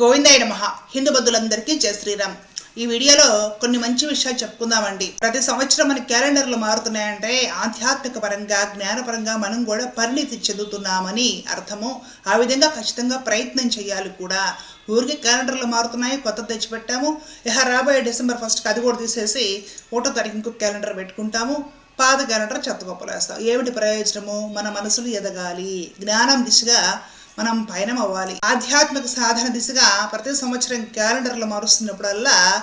గోవిందాయ నమ. హిందూ బంధువులందరికీ జయ శ్రీరామ్. ఈ వీడియోలో కొన్ని మంచి విషయాలు చెప్పుకుందామండి. ప్రతి సంవత్సరం మన క్యాలెండర్లు మారుతున్నాయంటే ఆధ్యాత్మిక పరంగా జ్ఞానపరంగా మనం కూడా పరిణితి చెందుతున్నామని అర్థము. ఆ విధంగా ఖచ్చితంగా ప్రయత్నం చేయాలి కూడా. ఊరికి క్యాలెండర్లు మారుతున్నాయి కొత్త తెచ్చిపెట్టాము. ఇహ రాబోయే డిసెంబర్ ఫస్ట్కి అది కూడా తీసేసి ఒకటో తారీఖు ఇంకొక క్యాలెండర్ పెట్టుకుంటాము. పాత క్యాలెండర్ చెత్తగొప్పలేస్తాం ఏమిటి ప్రయోజనము? మన మనసులు ఎదగాలి. జ్ఞానం దిశగా మనం పయనం అవ్వాలి. ఆధ్యాత్మిక సాధన దిశగా ప్రతి సంవత్సరం క్యాలెండర్లు మారుస్తున్నప్పుడల్లా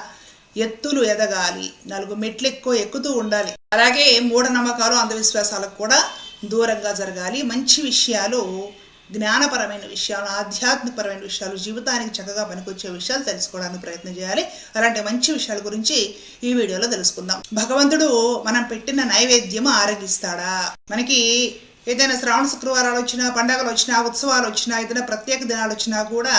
ఎత్తులు ఎదగాలి. నాలుగు మెట్లు ఎక్కువ ఎక్కుతూ ఉండాలి. అలాగే మూఢనమ్మకాలు అంధవిశ్వాసాలకు కూడా దూరంగా జరగాలి. మంచి విషయాలు జ్ఞానపరమైన విషయాలు ఆధ్యాత్మికపరమైన విషయాలు జీవితానికి చక్కగా పనికొచ్చే విషయాలు తెలుసుకోవడానికి ప్రయత్నం చేయాలి. అలాంటి మంచి విషయాల గురించి ఈ వీడియోలో తెలుసుకుందాం. భగవంతుడు మనం పెట్టిన నైవేద్యం ఆరగిస్తాడా? మనకి ఏదైనా శ్రావణ శుక్రవారాలు వచ్చినా పండగలు వచ్చినా ఉత్సవాలు వచ్చినా ఏదైనా ప్రత్యేక దినాలు వచ్చినా కూడా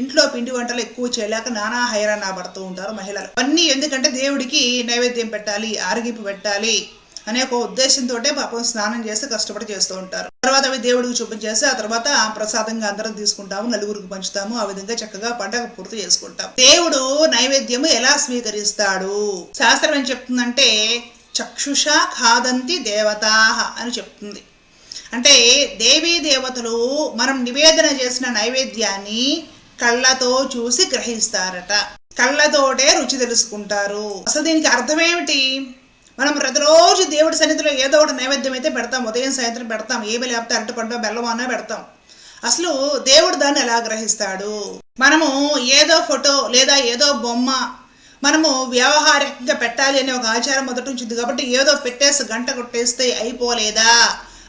ఇంట్లో పిండి వంటలు ఎక్కువ చేయలేక నానా హైరాణ పడుతూ ఉంటారు మహిళలు. అన్నీ ఎందుకంటే దేవుడికి నైవేద్యం పెట్టాలి ఆరగింపు పెట్టాలి అనే ఒక ఉద్దేశంతో పాపం స్నానం చేసి కష్టపడి చేస్తూ ఉంటారు. తర్వాత అవి దేవుడికి చూపించేసి ఆ తర్వాత ప్రసాదంగా అందరం తీసుకుంటాము నలుగురికి పంచుతాము ఆ విధంగా చక్కగా పండగ పూర్తి చేసుకుంటాం. దేవుడు నైవేద్యము ఎలా స్వీకరిస్తాడు? శాస్త్రం ఏం చెప్తుందంటే చక్షుష ఖాదంతి దేవతాహ అని చెప్తుంది. అంటే దేవీ దేవతలు మనం నివేదన చేసిన నైవేద్యాన్ని కళ్ళతో చూసి గ్రహిస్తారట. కళ్ళతోటే రుచి తెలుసుకుంటారు. అసలు దీనికి అర్థం ఏమిటి మనం ప్రతిరోజు దేవుడి సన్నిధిలో ఏదో ఒకటి నైవేద్యం అయితే పెడతాం ఉదయం సాయంత్రం పెడతాం ఏమి లేకపోతే అరటిపండు బెల్లం అన్నా పెడతాం. అసలు దేవుడు దాన్ని ఎలా గ్రహిస్తాడు? మనము ఏదో ఫోటో లేదా ఏదో బొమ్మ మనము వ్యవహారికంగా పెట్టాలి అనే ఒక ఆచారం మొదటి నుంచి ఉంది కాబట్టి ఏదో పెట్టేసి గంట కొట్టేస్తే అయిపోలేదా?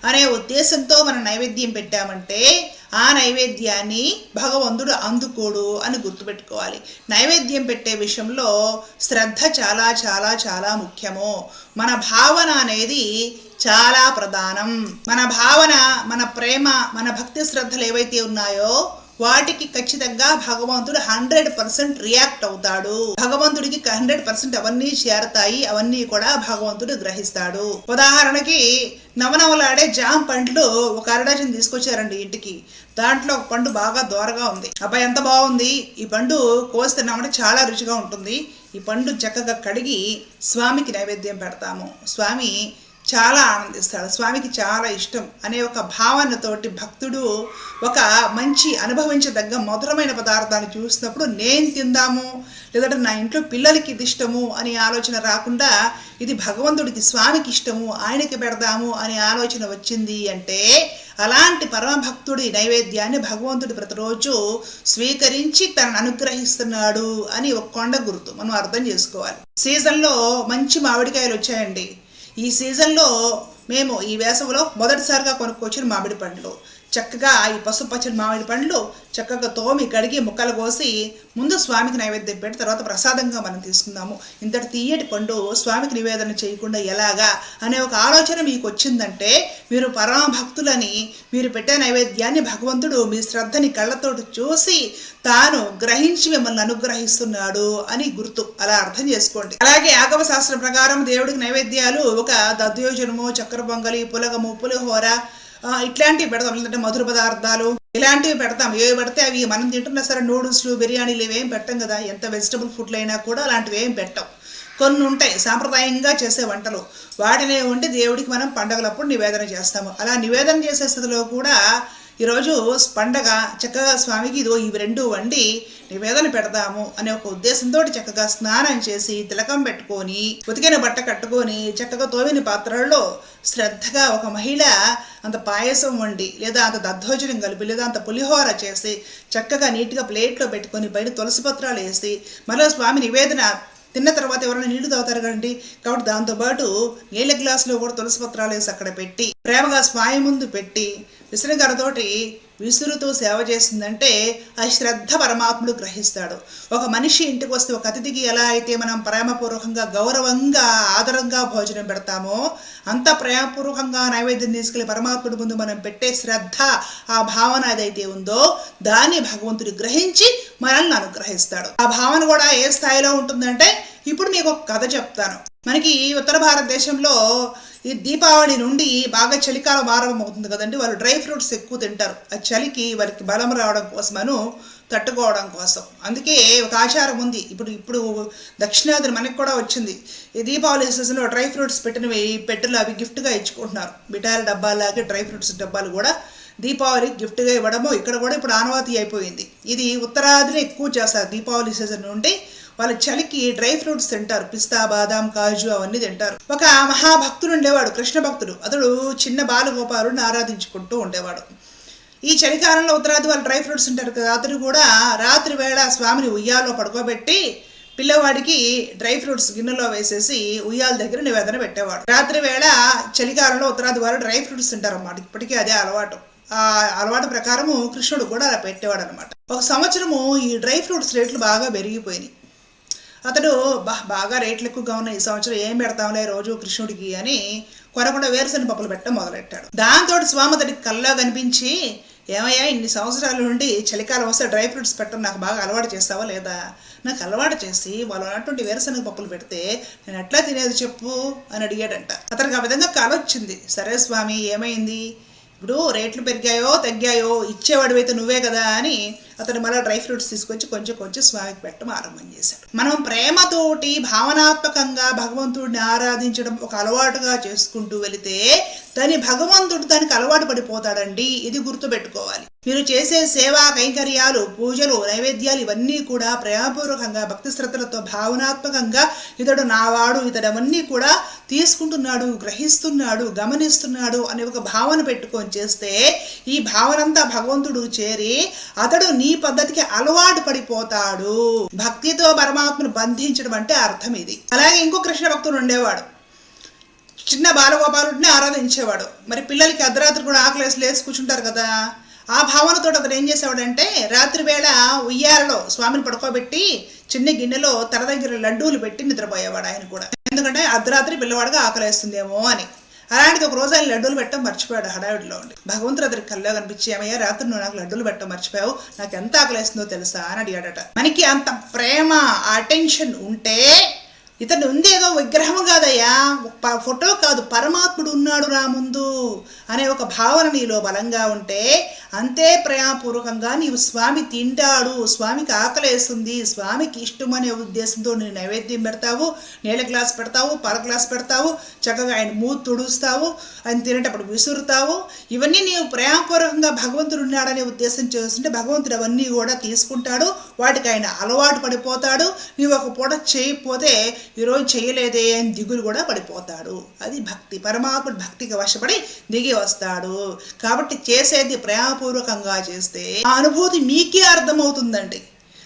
అనే ఉద్దేశంతో మనం నైవేద్యం పెట్టామంటే ఆ నైవేద్యాన్ని భగవంతుడు అందుకోడు అని గుర్తుపెట్టుకోవాలి. నైవేద్యం పెట్టే విషయంలో శ్రద్ధ చాలా చాలా చాలా ముఖ్యము. మన భావన అనేది చాలా ప్రధానం. మన భావన మన ప్రేమ మన భక్తి శ్రద్ధలు ఏవైతే ఉన్నాయో వాటికి ఖచ్చితంగా భగవంతుడు హండ్రెడ్ పర్సెంట్ రియాక్ట్ అవుతాడు. భగవంతుడికి హండ్రెడ్ పర్సెంట్ అవన్నీ చేరతాయి. అవన్నీ కూడా భగవంతుడు గ్రహిస్తాడు. ఉదాహరణకి నవనవలాడే జామ్ పండ్లు ఒక అరడజన్ తీసుకొచ్చారండి ఇంటికి. దాంట్లో ఒక పండు బాగా దోరగా ఉంది. అబ్బాయి ఎంత బాగుంది. ఈ పండు కోస్తున్నామంటే చాలా రుచిగా ఉంటుంది. ఈ పండు చక్కగా కడిగి స్వామికి నైవేద్యం పెడతాము. స్వామి చాలా ఆనందిస్తాడు స్వామికి చాలా ఇష్టం అనే ఒక భావనతోటి భక్తుడు ఒక మంచి అనుభవించదగ్గ మధురమైన పదార్థాన్ని చూసినప్పుడు నేను తిందాము లేదంటే నా ఇంట్లో పిల్లలకి ఇది ఇష్టము అనే ఆలోచన రాకుండా ఇది భగవంతుడికి స్వామికి ఇష్టము ఆయనకి పెడదాము అనే ఆలోచన వచ్చింది అంటే అలాంటి పరమభక్తుడి నైవేద్యాన్ని భగవంతుడు ప్రతిరోజు స్వీకరించి తనను అనుగ్రహిస్తున్నాడు అని ఒక కొండ గుర్తు. మనం అర్థం చేసుకోవాలి. సీజన్లో మంచి మామిడికాయలు వచ్చాయండి. ఈ సీజన్లో మేము ఈ వేసవిలో మొదటిసారిగా కొనుక్కొచ్చిన మామిడి పండ్లు. చక్కగా ఈ పసుపు పచ్చడి మామిడి పండ్లు చక్కగా తోమి కడిగి ముక్కలు కోసి ముందు స్వామికి నైవేద్యం పెట్టి తర్వాత ప్రసాదంగా మనం తీసుకుందాము. ఇంతటి తీయటి పండు స్వామికి నివేదన చేయకుండా ఎలాగా అనే ఒక ఆలోచన మీకు వచ్చిందంటే మీరు పరమ భక్తులని మీరు పెట్టే నైవేద్యాన్ని భగవంతుడు మీ శ్రద్ధని కళ్ళతోటి చూసి తాను గ్రహించి మిమ్మల్ని అనుగ్రహిస్తున్నాడు అని గుర్తు. అలా అర్థం చేసుకోండి. అలాగే ఆగమ శాస్త్రం ప్రకారం దేవుడికి నైవేద్యాలు ఒక దద్యోజనము చక్కెర పొంగలి పులగము పులిహోర ఇట్లాంటివి పెడతాం. లేదంటే మధుర పదార్థాలు ఇలాంటివి పెడతాం. ఏవి పెడితే అవి మనం తింటున్నా సరే నూడిల్స్లు బిర్యానీలు ఇవేం పెట్టం కదా. ఎంత వెజిటబుల్ ఫుడ్లు అయినా కూడా అలాంటివి ఏం పెట్టాం. కొన్ని ఉంటాయి సాంప్రదాయంగా చేసే వంటలు. వాటిని ఉండి దేవుడికి మనం పండగలప్పుడు నివేదన చేస్తాము. అలా నివేదన చేసే స్థితిలో కూడా ఈరోజు పండగ చక్కగా స్వామికి ఇదో ఇవి రెండు వండి నివేదన పెడదాము అనే ఒక ఉద్దేశంతో చక్కగా స్నానం చేసి తిలకం పెట్టుకొని ఉతికిన బట్ట కట్టుకొని చక్కగా తోమిన పాత్రల్లో శ్రద్ధగా ఒక మహిళ అంత పాయసం వండి లేదా అంత దద్దోజనం కలిపి లేదా అంత పులిహోర చేసి చక్కగా నీట్గా ప్లేట్లో పెట్టుకొని పైన తులసి పత్రాలు వేసి మరో స్వామి నివేదన తిన్న తర్వాత ఎవరైనా నీళ్ళు తాగుతారు కదండి కాబట్టి దాంతోపాటు నీళ్ళ గ్లాసులో కూడా తులసి పత్రాలు వేసి అక్కడ పెట్టి ప్రేమగా స్వామి ముందు పెట్టి విసనగరతోటి విసురుతూ సేవ చేసిందంటే ఆ శ్రద్ధ పరమాత్ముడు గ్రహిస్తాడు. ఒక మనిషి ఇంటికి వస్తే ఒక అతిథికి ఎలా అయితే మనం ప్రేమపూర్వకంగా గౌరవంగా ఆదరంగా భోజనం పెడతామో అంత ప్రేమపూర్వకంగా నైవేద్యం తీసుకెళ్ళి పరమాత్ముడి ముందు మనం పెట్టే శ్రద్ధ ఆ భావన ఏదైతే ఉందో దాన్ని భగవంతుడు గ్రహించి మనల్ని అనుగ్రహిస్తాడు. ఆ భావన కూడా ఏ స్థాయిలో ఉంటుందంటే ఇప్పుడు మీకు ఒక కథ చెప్తాను. మనకి ఉత్తర భారతదేశంలో ఈ దీపావళి నుండి బాగా చలికాలం ఆరంభమవుతుంది కదండి. వాళ్ళు డ్రై ఫ్రూట్స్ ఎక్కువ తింటారు. ఆ చలికి వారికి బలం రావడం కోసమను తట్టుకోవడం కోసం. అందుకే ఒక ఆచారం ఉంది. ఇప్పుడు ఇప్పుడు దక్షిణాది మనకి కూడా వచ్చింది. ఈ దీపావళి సీజన్లో డ్రై ఫ్రూట్స్ పెట్టినవి పెట్టెలు అవి గిఫ్ట్గా ఇచ్చుకుంటున్నారు. మిఠాయిల డబ్బాలాగే డ్రై ఫ్రూట్స్ డబ్బాలు కూడా దీపావళి గిఫ్ట్గా ఇవ్వడము ఇక్కడ కూడా ఇప్పుడు ఆనవాతి అయిపోయింది. ఇది ఉత్తరాదిని ఎక్కువ చేస్తారు దీపావళి సీజన్ నుండి. వాళ్ళ చలికి డ్రై ఫ్రూట్స్ తింటారు. పిస్తా బాదాం కాజు అవన్నీ తింటారు. ఒక మహాభక్తుడు ఉండేవాడు కృష్ణ భక్తుడు. అతడు చిన్న బాలగోపాలుడిని ఆరాధించుకుంటూ ఉండేవాడు. ఈ చలికాలంలో ఉత్తరాది వాళ్ళు డ్రై ఫ్రూట్స్ ఉంటారు కదా అతడు కూడా రాత్రి వేళ స్వామిని ఉయ్యాలో పడుకోబెట్టి పిల్లవాడికి డ్రై ఫ్రూట్స్ గిన్నెలో వేసేసి ఉయ్యాల దగ్గర నివేదన పెట్టేవాడు. రాత్రి వేళ చలికాలంలో ఉత్తరాది వారు డ్రై ఫ్రూట్స్ తింటారు అన్నమాట ఇప్పటికీ అదే అలవాటు. ఆ అలవాటు ప్రకారము కృష్ణుడు కూడా అలా పెట్టేవాడు అనమాట ఒక సంవత్సరము ఈ డ్రై ఫ్రూట్స్ రేట్లు బాగా పెరిగిపోయినాయి. అతడు బా బాగా రేట్లు ఎక్కువగా ఉన్నాయి ఈ సంవత్సరం ఏం పెడతాంలే రోజు కృష్ణుడికి అని కొనకుండా వేరుశెనగ పప్పులు పెట్టడం మొదలెట్టాడు. దాంతో స్వామి అతడికి కల్లా కనిపించి ఏమయ్యా ఇన్ని సంవత్సరాల నుండి చలికాలం వస్తే డ్రై ఫ్రూట్స్ పెట్టడం నాకు బాగా అలవాటు చేస్తావా లేదా? నాకు అలవాటు చేసి వాళ్ళు అన్నటువంటి వేరుశనగ పప్పులు పెడితే నేను ఎట్లా తినేది చెప్పు అని అడిగాడంట. అతనికి ఆ విధంగా కల వచ్చింది. సరే స్వామి ఏమైంది? ఇప్పుడు రేట్లు పెరిగాయో తగ్గాయో ఇచ్చేవాడివైతే నువ్వే కదా అని అతను మళ్ళీ డ్రై ఫ్రూట్స్ తీసుకొచ్చి కొంచెం కొంచెం స్వామికి పెట్టడం ఆరంభం చేశాడు. మనం ప్రేమతోటి భావనాత్మకంగా భగవంతుడిని ఆరాధించడం ఒక అలవాటుగా చేసుకుంటూ వెళితే దాని భగవంతుడు దానికి అలవాటు పడిపోతాడండి. ఇది గుర్తుపెట్టుకోవాలి. మీరు చేసే సేవా కైంకర్యాలు పూజలు నైవేద్యాలు ఇవన్నీ కూడా ప్రేమపూర్వకంగా భక్తి శ్రద్ధలతో భావనాత్మకంగా ఇతడు నావాడు ఇతడు అవన్నీ కూడా తీసుకుంటున్నాడు గ్రహిస్తున్నాడు గమనిస్తున్నాడు అనే ఒక భావన పెట్టుకొని చేస్తే ఈ భావనంతా భగవంతుడు చేరి అతడు నీ పద్ధతికి అలవాటు పడిపోతాడు. భక్తితో పరమాత్మను బంధించడం అంటే అర్థం ఇది. అలాగే ఇంకో కృష్ణ భక్తుడు ఉండేవాడు. చిన్న బాలగోపాలుడిని ఆరాధించేవాడు. మరి పిల్లలకి అర్ధరాత్రి కూడా ఆకలేసి లేచి కూర్చుంటారు కదా. ఆ భావనతో అతను ఏం చేసేవాడంటే రాత్రి వేళ ఉయ్యాలలో స్వామిని పడుకోబెట్టి చిన్న గిన్నెలో తన దగ్గర లడ్డూలు పెట్టి నిద్రపోయేవాడు ఆయన కూడా. ఎందుకంటే అర్ధరాత్రి పిల్లవాడిగా ఆకలేస్తుందేమో అని. అలాంటిది ఒక రోజు ఆయన లడ్డూలు పెట్టడం మర్చిపోయాడు హడావిడిలో ఉండి. భగవంతుడు అతనికి కల్లో కనిపించి ఏమయ్యా రాత్రి నువ్వు నాకు లడ్డూలు పెట్టడం మర్చిపోయావు? నాకు ఎంత ఆకలేస్తుందో తెలుసా? అని అడిగాడట. మనకి అంత ప్రేమ అటెన్షన్ ఉంటే ఇతను ఉంది ఏదో విగ్రహం కాదయ్యా ఫోటో కాదు పరమాత్ముడు ఉన్నాడు రా ముందు అనే ఒక భావన నీలో బలంగా ఉంటే అంతే ప్రయాణపూర్వకంగా నీవు స్వామి తింటాడు స్వామికి ఆకలేస్తుంది స్వామికి ఇష్టం అనే ఉద్దేశంతో నేను నైవేద్యం పెడతావు నీళ్ళ గ్లాస్ పెడతావు పాల గ్లాస్ పెడతావు చక్కగా ఆయన మూతు తుడుస్తావు ఆయన తినేటప్పుడు విసురుతావు ఇవన్నీ నీవు ప్రేమపూర్వకంగా భగవంతుడు ఉన్నాడనే ఉద్దేశం చేస్తుంటే భగవంతుడు అవన్నీ కూడా తీసుకుంటాడు వాటికి ఆయన అలవాటు పడిపోతాడు నీవు ఒక పూట చేయకపోతే ఈరోజు చేయలేదే అని దిగులు కూడా పడిపోతాడు. అది భక్తి. పరమాత్ముడు భక్తికి వశపడి దిగి వస్తాడు. కాబట్టి చేసేది ప్రేమపూర్వకంగా చేస్తే ఆ అనుభూతి మీకే అర్థమవుతుందండి.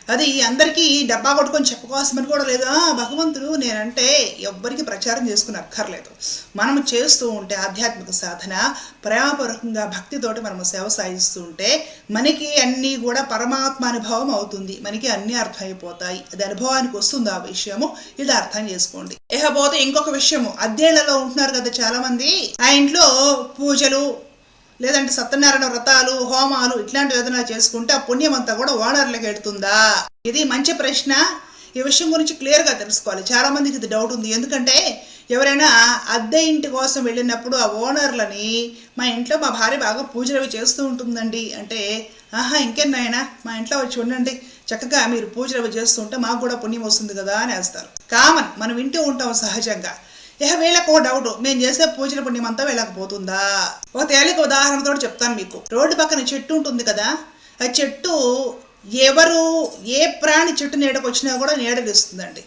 అది అందరికీ డబ్బా కొట్టుకొని చెప్పుకోవాల్సిన కూడా లేదు. భగవంతుడు నేనంటే ఎవ్వరికి ప్రచారం చేసుకుని అక్కర్లేదు మనం చేస్తూ ఉంటే ఆధ్యాత్మిక సాధన ప్రేమపూర్వకంగా భక్తితోటి మనం సేవ సాగిస్తూ ఉంటే మనకి అన్నీ కూడా పరమాత్మ అనుభవం అవుతుంది. మనకి అన్నీ అర్థమైపోతాయి. అది అనుభవానికి వస్తుంది ఆ విషయము? ఇది అర్థం చేసుకోండి. ఇకపోతే ఇంకొక విషయము. అద్దెళ్ళలో ఉంటున్నారు కదా చాలా మంది ఆ ఇంట్లో పూజలు లేదంటే సత్యనారాయణ వ్రతాలు హోమాలు ఇట్లాంటివి ఏదైనా చేసుకుంటే ఆ పుణ్యం అంతా కూడా ఓనర్లకు ఎడుతుందా? ఇది మంచి ప్రశ్న. ఈ విషయం గురించి క్లియర్గా తెలుసుకోవాలి. చాలా మందికి ఇది డౌట్ ఉంది. ఎందుకంటే ఎవరైనా అద్దె ఇంటి కోసం వెళ్ళినప్పుడు ఆ ఓనర్లని మా ఇంట్లో మా భార్య బాగా పూజలు చేస్తూ ఉంటుందండి. అంటే ఆహా ఇంకేం మా ఇంట్లో వచ్చి ఉండండి. చక్కగా మీరు పూజలు అవి చేస్తుంటే మాకు కూడా పుణ్యం వస్తుంది కదా అని వేస్తారు కామన్ మనం వింటూ ఉంటాం సహజంగా. ఇక వీళ్ళకు ఒక డౌట్ మేము చేసే పూజల పుణ్యం అంతా వీళ్ళకపోతుందా? ఒక తేలిక ఉదాహరణతో చెప్తాను మీకు. రోడ్డు పక్కన చెట్టు ఉంటుంది కదా ఆ చెట్టు ఎవరు ఏ ప్రాణి చెట్టు నీడకు వచ్చినా కూడా నీడనిస్తుందండి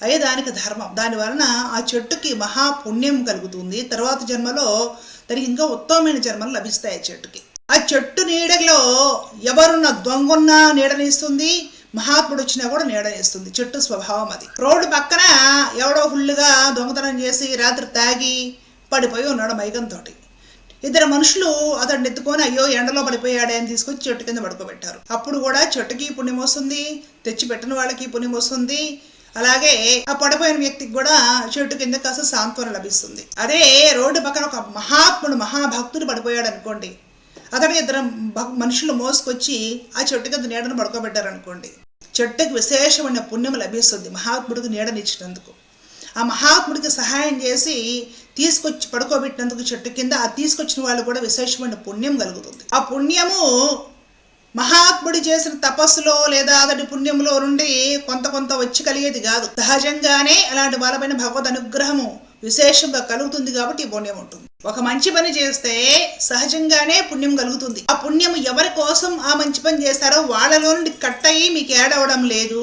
అదే దానికి ధర్మం. దాని వలన ఆ చెట్టుకి మహా పుణ్యం కలుగుతుంది. తర్వాత జన్మలో దానికి ఇంకా ఉత్తమమైన జన్మలు లభిస్తాయి ఆ చెట్టుకి. ఆ చెట్టు నీడలో ఎవరున్న దొంగన్న నీడనిస్తుంది మహాత్ముడు వచ్చినా కూడా నీడనిస్తుంది చెట్టు స్వభావం అది. రోడ్డు పక్కన ఎవడో ఫుల్లుగా దొంగతనం చేసి రాత్రి తాగి పడిపోయి ఉన్నాడు మైకంతో ఇద్దరు మనుషులు అతడిని ఎత్తుకొని అయ్యో ఎండలో పడిపోయాడే అని తీసుకొచ్చి చెట్టు కింద పడుకోబెట్టారు. అప్పుడు కూడా చెట్టుకి పుణ్యం వస్తుంది తెచ్చి పెట్టిన వాళ్ళకి పుణ్యం వస్తుంది. అలాగే ఆ పడిపోయిన వ్యక్తికి కూడా చెట్టు కింద కాస్త సాంత్వన లభిస్తుంది. అదే రోడ్డు పక్కన ఒక మహాత్ముడు మహాభక్తుడు పడిపోయాడు అనుకోండి. అతడు ఇద్దరు మనుషులు మోసుకొచ్చి ఆ చెట్టు కింద నీడను పడుకోబెట్టారు అనుకోండి చెట్టుకు విశేషమైన పుణ్యం లభిస్తుంది. మహాత్ముడికి నీడనిచ్చినందుకు ఆ మహాత్ముడికి సహాయం చేసి తీసుకొచ్చి పడుకోబెట్టినందుకు చెట్టు కింద ఆ తీసుకొచ్చిన వాళ్ళు కూడా విశేషమైన పుణ్యం కలుగుతుంది. ఆ పుణ్యము మహాత్ముడు చేసిన తపస్సులో లేదా అతడి పుణ్యంలో నుండి కొంత కొంత వచ్చి కలిగేది కాదు. సహజంగానే అలాంటి వాళ్ళపైన భగవద్ అనుగ్రహము విశేషంగా కలుగుతుంది కాబట్టి ఈ పుణ్యం ఉంటుంది. ఒక మంచి పని చేస్తే సహజంగానే పుణ్యం కలుగుతుంది. ఆ పుణ్యం ఎవరి కోసం ఆ మంచి పని చేస్తారో వాళ్ళలో నుండి కట్ అయ్యి మీకు ఏడవడం లేదు.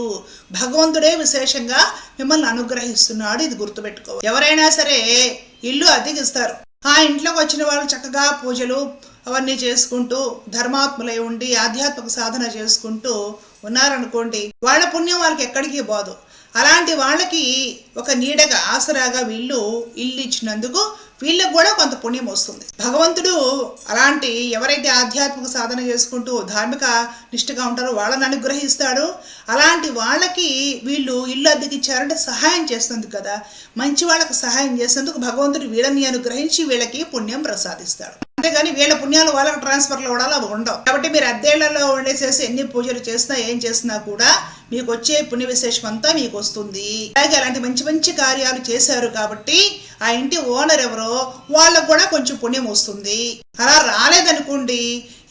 భగవంతుడే విశేషంగా మిమ్మల్ని అనుగ్రహిస్తున్నాడు. ఇది గుర్తుపెట్టుకోవాలి. ఎవరైనా సరే ఇల్లు అద్దెకిస్తారు. ఆ ఇంట్లోకి వచ్చిన వాళ్ళు చక్కగా పూజలు అవన్నీ చేసుకుంటూ ధర్మాత్ములై ఉండి ఆధ్యాత్మిక సాధన చేసుకుంటూ ఉన్నారనుకోండి వాళ్ళ పుణ్యం వాళ్ళకి ఎక్కడికి పోదు. అలాంటి వాళ్ళకి ఒక నీడగా ఆసరాగా వీళ్ళు ఇల్లు ఇచ్చినందుకు వీళ్ళకు కూడా కొంత పుణ్యం వస్తుంది. భగవంతుడు అలాంటి ఎవరైతే ఆధ్యాత్మిక సాధన చేసుకుంటూ ధార్మిక నిష్ఠగా ఉంటారో వాళ్ళని అనుగ్రహిస్తాడు. అలాంటి వాళ్ళకి వీళ్ళు ఇల్లు అద్దెకిచ్చారంటే సహాయం చేస్తుంది కదా. మంచి వాళ్ళకి సహాయం చేసేందుకు భగవంతుడు వీళ్ళని అనుగ్రహించి వీళ్ళకి పుణ్యం ప్రసాదిస్తాడు. అంతేగాని వీళ్ళ పుణ్యాలు వాళ్ళకి ట్రాన్స్ఫర్లో కూడా అవి ఉండవు. కాబట్టి మీరు అద్దేళ్ళలో ఉండేసేసి ఎన్ని పూజలు చేసినా ఏం చేసినా కూడా మీకు వచ్చే పుణ్య విశేషం అంతా మీకు వస్తుంది. అలాగే అలాంటి మంచి మంచి కార్యాలు చేశారు కాబట్టి ఆ ఇంటి ఓనర్ ఎవరో వాళ్ళకు కూడా కొంచెం పుణ్యం వస్తుంది. అలా రాలేదనుకోండి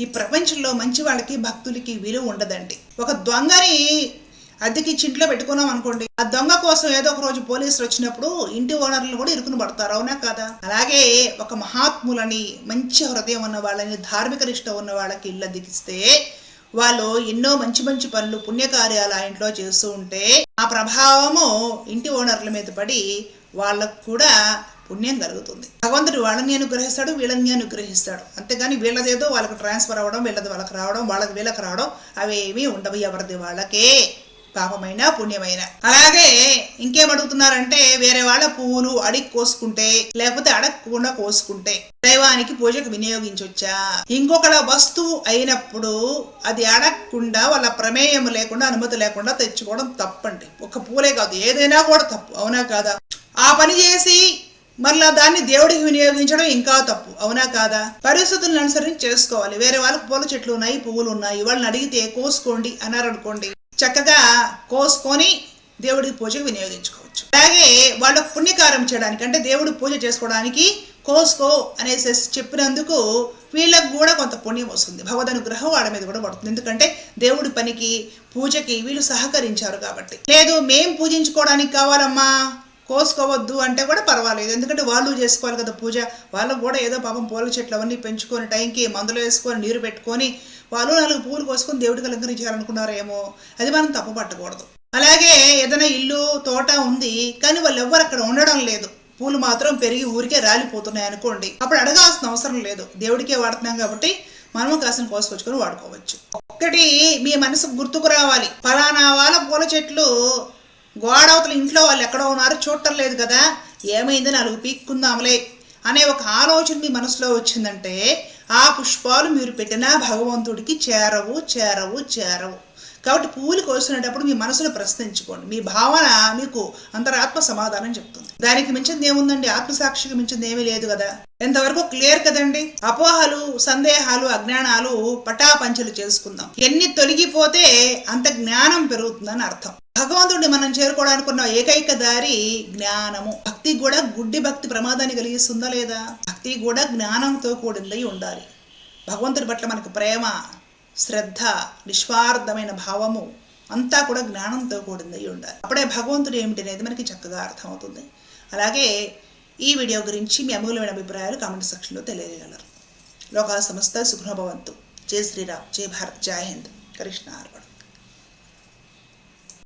ఈ ప్రపంచంలో మంచి వాళ్ళకి భక్తులకి విలువ ఉండదండి. ఒక దొంగని అద్దెకి ఇంట్లో పెట్టుకున్నాం అనుకోండి. ఆ దొంగ కోసం ఏదో ఒక రోజు పోలీసులు వచ్చినప్పుడు ఇంటి ఓనర్లు కూడా ఇరుకుని పడతారు. అవునా కదా? అలాగే ఒక మహాత్ములని మంచి హృదయం ఉన్న వాళ్ళని ధార్మిక నిష్ట ఉన్న వాళ్ళకి ఇల్లు అద్దెకిస్తే వాళ్ళు ఎన్నో మంచి మంచి పనులు పుణ్యకార్యాలు ఆ ఇంట్లో చేస్తూ ఉంటే ఆ ప్రభావము ఇంటి ఓనర్ల మీద పడి వాళ్ళకు కూడా పుణ్యం కలుగుతుంది. భగవంతుడు వాళ్ళని అనుగ్రహిస్తాడు వీళ్ళని అనుగ్రహిస్తాడు. అంతేగాని వీళ్ళదేదో వాళ్ళకి ట్రాన్స్ఫర్ అవ్వడం వీళ్ళది వాళ్ళకి రావడం వాళ్ళది వీళ్ళకి రావడం అవేమీ ఉండవు. ఎవరిది వాళ్ళకే పాపమైన పుణ్యమైన. అలాగే ఇంకేం అడుగుతున్నారంటే వేరే వాళ్ళ పువ్వులు అడిగి కోసుకుంటే లేకపోతే అడగకుండా కోసుకుంటే దైవానికి పూజకు వినియోగించొచ్చా? ఇంకొకళ్ళ వస్తువు అయినప్పుడు అది అడగకుండా వాళ్ళ ప్రమేయం లేకుండా అనుమతి లేకుండా తెచ్చుకోవడం తప్పండి. ఒక పూలే కాదు ఏదైనా కూడా తప్పు. అవునా కాదా? ఆ పని చేసి మరలా దాన్ని దేవుడికి వినియోగించడం ఇంకా తప్పు. అవునా కాదా? పరిస్థితులను అనుసరించి చేసుకోవాలి. వేరే వాళ్ళకి పూల చెట్లు ఉన్నాయి పువ్వులు ఉన్నాయి. వాళ్ళని అడిగితే కోసుకోండి అన్నారనుకోండి. చక్కగా కోసుకొని దేవుడికి పూజకు వినియోగించుకోవచ్చు. అలాగే వాళ్ళకు పుణ్యకారం చేయడానికి అంటే దేవుడు పూజ చేసుకోవడానికి కోసుకో అనేసి చెప్పినందుకు వీళ్ళకు కూడా కొంత పుణ్యం వస్తుంది. భగవద్ అనుగ్రహం వాళ్ళ మీద కూడా పడుతుంది. ఎందుకంటే దేవుడి పనికి పూజకి వీళ్ళు సహకరించారు కాబట్టి. లేదు మేం పూజించుకోవడానికి కావాలమ్మా కోసుకోవద్దు అంటే కూడా పర్వాలేదు. ఎందుకంటే వాళ్ళు చేసుకోవాలి కదా పూజ. వాళ్ళకు కూడా ఏదో పాపం పూల చెట్లు అవన్నీ పెంచుకొని టైంకి మందులు వేసుకొని నీరు పెట్టుకొని వాళ్ళు నాలుగు పూలు కోసుకొని దేవుడికి అలంకరించాలనుకున్నారేమో అది మనం తప్పు పట్టకూడదు. అలాగే ఏదైనా ఇల్లు తోట ఉంది కానీ వాళ్ళు ఎవ్వరు అక్కడ ఉండడం లేదు. పూలు మాత్రం పెరిగి ఊరికే రాలిపోతున్నాయి అనుకోండి. అప్పుడు అడగాల్సిన అవసరం లేదు. దేవుడికే వాడుతున్నాం కాబట్టి మనము కాసిన కోసుకొచ్చుకొని వాడుకోవచ్చు. ఒక్కటి మీ మనసుకు గుర్తుకు రావాలి. ఫలానా వాళ్ళ పూల చెట్లు గోడవతల ఇంట్లో వాళ్ళు ఎక్కడో ఉన్నారు చూడటం లేదు కదా. ఏమైంది నాలుగు పీక్కుందాంలే అనే ఒక ఆలోచన మీ మనసులో వచ్చిందంటే ఆ పుష్పాలు మీరు పెట్టినా భగవంతుడికి చేరవు చేరవు చేరవు. కాబట్టి పువ్వులు కోసినప్పుడు మీ మనసును ప్రశ్నించుకోండి. మీ భావన మీకు అంతరాత్మ సమాధానం చెప్తుంది. దానికి మించింది ఏముందండి? ఆత్మసాక్షికి మించింది ఏమీ లేదు కదా. ఎంతవరకు క్లియర్ కదండి? అపోహలు సందేహాలు అజ్ఞానాలు పటాపంచలు చేసుకుందాం. ఎన్ని తొలగిపోతే అంత జ్ఞానం పెరుగుతుందని అర్థం. భగవంతుడిని మనం చేరుకోవడానికి ఉన్న ఏకైక దారి జ్ఞానము. భక్తి కూడా గుడ్డి భక్తి ప్రమాదాన్ని కలిగిస్తుందా లేదా? భక్తి కూడా జ్ఞానంతో కూడిందై ఉండాలి. భగవంతుడి పట్ల మనకు ప్రేమ శ్రద్ధ నిస్వార్థమైన భావము అంతా కూడా జ్ఞానంతో కూడింది ఉండాలి. అప్పుడే భగవంతుడు ఏమిటి అనేది మనకి చక్కగా అర్థమవుతుంది. అలాగే ఈ వీడియో గురించి మీ అమూల్యమైన అభిప్రాయాలు కామెంట్ సెక్షన్లో తెలియజేయగలరు. లోకాల సంస్థ సుఖభవంతు జై శ్రీరామ్. జై భారత్. జై హింద్. కృష్ణ అర్పణ